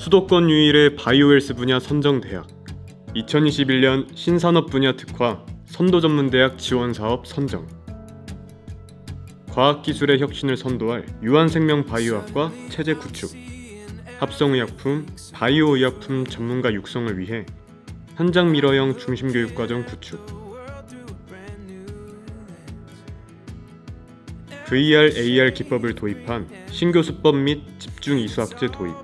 수도권 유일의 바이오헬스 분야 선정 대학 2021년 신산업 분야 특화 선도 전문 대학 지원 사업 선정. 과학기술의 혁신을 선도할 유한생명 바이오학과 체제 구축 합성의약품, 바이오의약품 전문가 육성을 위해 현장 미러형 중심교육과정 구축. VR, AR 기법을 도입한 신규 수법 및 집중 이수학제 도입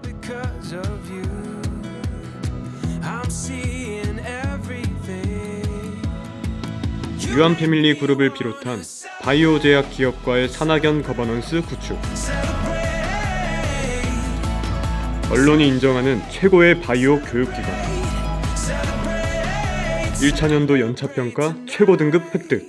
유한 패밀리 그룹을 비롯한 바이오 제약 기업과의 산학연 거버넌스 구축. 언론이 인정하는 최고의 바이오 교육기관. 1차 년도 연차평가 최고 등급 획득.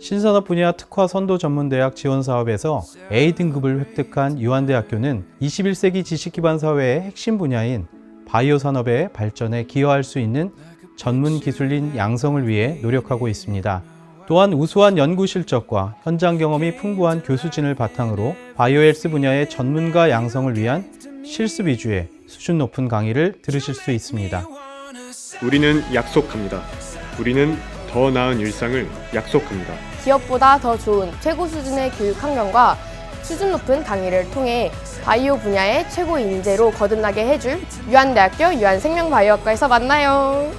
신산업 분야 특화 선도 전문 대학 지원 사업에서 A 등급을 획득한 유한대학교는 21세기 지식 기반 사회의 핵심 분야인 바이오 산업의 발전에 기여할 수 있는 전문 기술인 양성을 위해 노력하고 있습니다. 또한 우수한 연구 실적과 현장 경험이 풍부한 교수진을 바탕으로 바이오헬스 분야의 전문가 양성을 위한 실습 위주의 수준 높은 강의를 들으실 수 있습니다. 우리는 약속합니다. 우리는 더 나은 일상을 약속합니다. 기업보다 더 좋은 최고 수준의 교육 환경과 수준 높은 강의를 통해 바이오 분야의 최고 인재로 거듭나게 해줄 유한대학교 유한생명바이오학과에서 만나요.